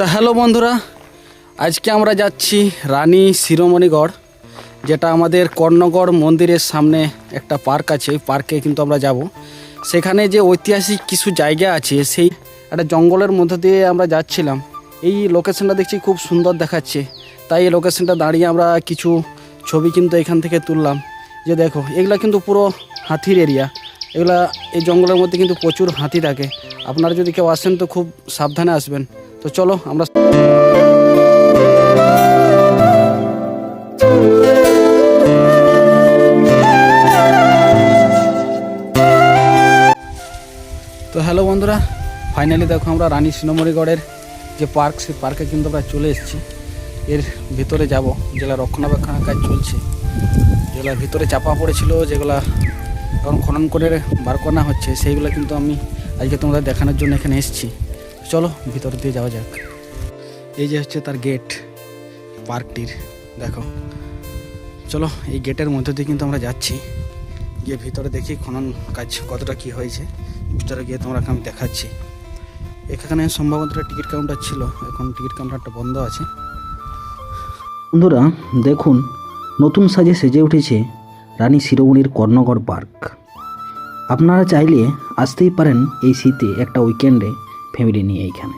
তো হ্যালো বন্ধুরা, আজকে আমরা যাচ্ছি রানী শিরোমণিগড়, যেটা আমাদের কর্ণগড় মন্দিরের সামনে একটা পার্ক আছে, ওই পার্কে কিন্তু আমরা যাব। সেখানে যে ঐতিহাসিক কিছু জায়গা আছে, সেই একটা জঙ্গলের মধ্যে দিয়ে আমরা যাচ্ছিলাম। এই লোকেশনটা দেখছি খুব সুন্দর দেখাচ্ছে। তাই এই লোকেশনটা দাঁড়িয়ে আমরা কিছু ছবি কিন্তু এখান থেকে তুললাম। যে দেখো, এগুলা কিন্তু পুরো হাতির এরিয়া এগুলা এই জঙ্গলের মধ্যে কিন্তু প্রচুর হাতি থাকে। আপনারা যদি কেউ আসেন তো খুব সাবধানে আসবেন। তো চলো, আমরা তো হ্যালো বন্ধুরা ফাইনালি দেখো আমরা রানী সিনেমরিগড়ের যে পার্ক, সেই পার্কে কিন্তু আমরা চলে এসেছি। এর ভিতরে যাব, যেগুলো রক্ষণাবেক্ষণের কাজ চলছে। যেগুলো ভিতরে চাপা পড়েছিল, যেগুলা এখন খনন করে বার করা হচ্ছে, সেইগুলো কিন্তু আমি আজকে তোমাদের দেখানোর জন্য এখানে এসেছি। চলো ভিতর দিয়ে যাওয়া যাক। এই যে হচ্ছে তার গেট পার্কটির দেখো। চলো, এই গেটের মধ্যে দিয়ে কিন্তু আমরা যাচ্ছি। গিয়ে ভিতরে দেখি খনন কাজ কতটা কি হয়েছে। ভিতরে গিয়ে তোমরা আমি দেখাচ্ছি। এখানে সম্ভবত একটা টিকিট কাউন্টার ছিল। এখন টিকিট কাউন্টারটা বন্ধ আছে। বন্ধুরা, দেখুন, নতুন সাজে সেজে উঠেছে রানী শিরোমণির কর্ণগড় পার্ক। আপনারা চাইলে আসতেই পারেন এই শীতে একটা উইকেন্ডে ফ্যামিলি নিয়ে এইখানে।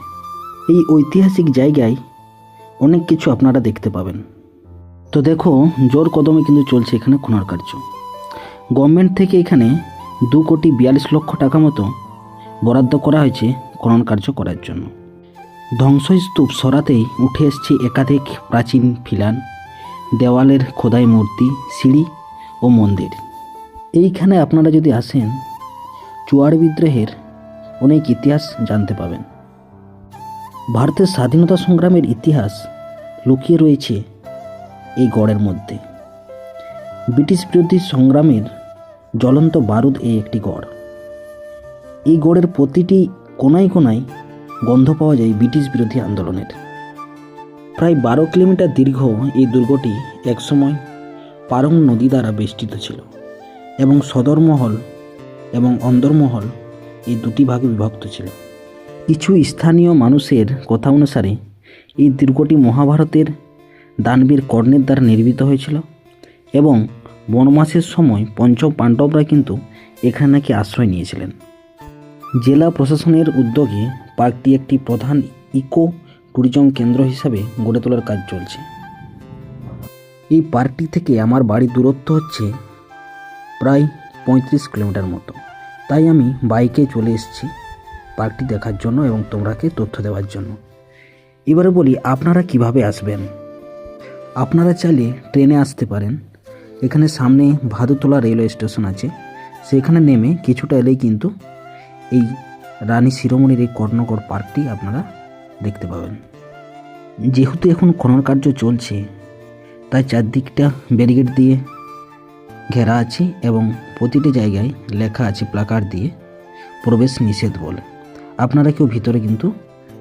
এই ঐতিহাসিক জায়গায় অনেক কিছু আপনারা দেখতে পাবেন। তো দেখো, জোর কদমে কিন্তু চলছে এখানে খনন কার্য। গভর্নমেন্ট থেকে এখানে দু কোটি বিয়াল্লিশ লক্ষ টাকা মতো বরাদ্দ করা হয়েছে খনন কার্য করার জন্য। ধ্বংসস্তূপ সরাতেই উঠে এসছে একাধিক প্রাচীন ফিলান, দেওয়ালের খোদাই মূর্তি, সিঁড়ি ও মন্দির। এইখানে আপনারা যদি আসেন চুয়াড় বিদ্রোহের অনেক ইতিহাস জানতে পাবেন। ভারতের স্বাধীনতা সংগ্রামের ইতিহাস লুকিয়ে রয়েছে এই গড়ের মধ্যে। ব্রিটিশ বিরোধী সংগ্রামের জ্বলন্ত বারুদ এই একটি গড়। এই গড়ের প্রতিটি কোনায় কোনায় গন্ধ পাওয়া যায় ব্রিটিশ বিরোধী আন্দোলনের। প্রায় বারো কিলোমিটার দীর্ঘ এই দুর্গটি একসময় পারং নদী দ্বারা বেষ্টিত ছিল এবং সদরমহল এবং অন্দরমহল এই দুটি ভাগে বিভক্ত ছিল। কিছু স্থানীয় মানুষের কথা অনুসারে, এই দুর্গটি মহাভারতের দানবীর কর্ণের দ্বারা নির্মিত হয়েছিল এবং বনমাসের সময় পঞ্চ পাণ্ডবরা কিন্তু এখানে নাকি আশ্রয় নিয়েছিলেন। জেলা প্রশাসনের উদ্যোগে পার্কটি একটি প্রধান ইকো ট্যুরিজম কেন্দ্র হিসাবে গড়ে তোলার কাজ চলছে। এই পার্কটি থেকে আমার বাড়ির দূরত্ব হচ্ছে প্রায় পঁয়ত্রিশ কিলোমিটার মতো। তাই আমি বাইকে চলে এসেছি পার্কটি দেখার জন্য এবং তোমরাকে তথ্য দেওয়ার জন্য। এবারে বলি, আপনারা কীভাবে আসবেন? আপনারা চাইলে ট্রেনে আসতে পারেন। এখানে সামনে ভাদুতলা রেলওয়ে স্টেশন আছে। সেখানে নেমে কিছুটা এলেই কিন্তু এই রানী শিরোমণির এই কর্ণগড় পার্কটি আপনারা দেখতে পাবেন। যেহেতু এখন খনন কার্য চলছে, তাই চারদিকটা ব্যারিকেড দিয়ে ঘেরা আছে এবং প্রতিটি জায়গায় লেখা আছে প্লাকার দিয়ে প্রবেশ নিষেধ বলে। আপনারা কেউ ভিতরে কিন্তু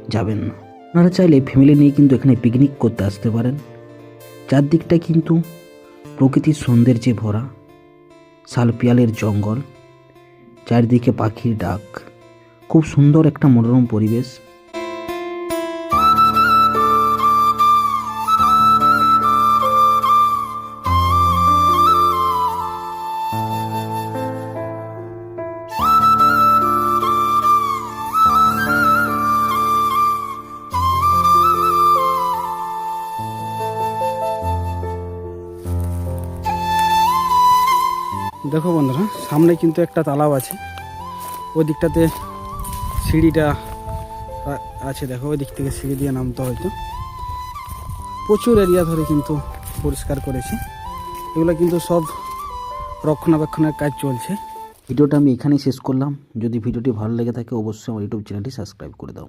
যাবেন না। আপনারা চাইলে ফ্যামিলি নিয়ে কিন্তু এখানে পিকনিক করতে আসতে পারেন। চারদিকটা কিন্তু প্রকৃতির সৌন্দর্যে ভরা শালপিয়ালের জঙ্গল, চারিদিকে পাখির ডাক। খুব সুন্দর একটা মনোরম পরিবেশ। দেখো বন্ধুরা, সামনে কিন্তু একটা তালাব আছে। ওই দিকটাতে সিঁড়িটা আছে, দেখো, ওই দিক থেকে সিঁড়ি দিয়ে নামতে হয়তো প্রচুর এরিয়া ধরে কিন্তু পরিষ্কার করেছে। এগুলো কিন্তু সব রক্ষণাবেক্ষণের কাজ চলছে। ভিডিওটা আমি এখানেই শেষ করলাম। যদি ভিডিওটি ভালো লেগে থাকে, অবশ্যই আমার ইউটিউব চ্যানেলটি সাবস্ক্রাইব করে দাও।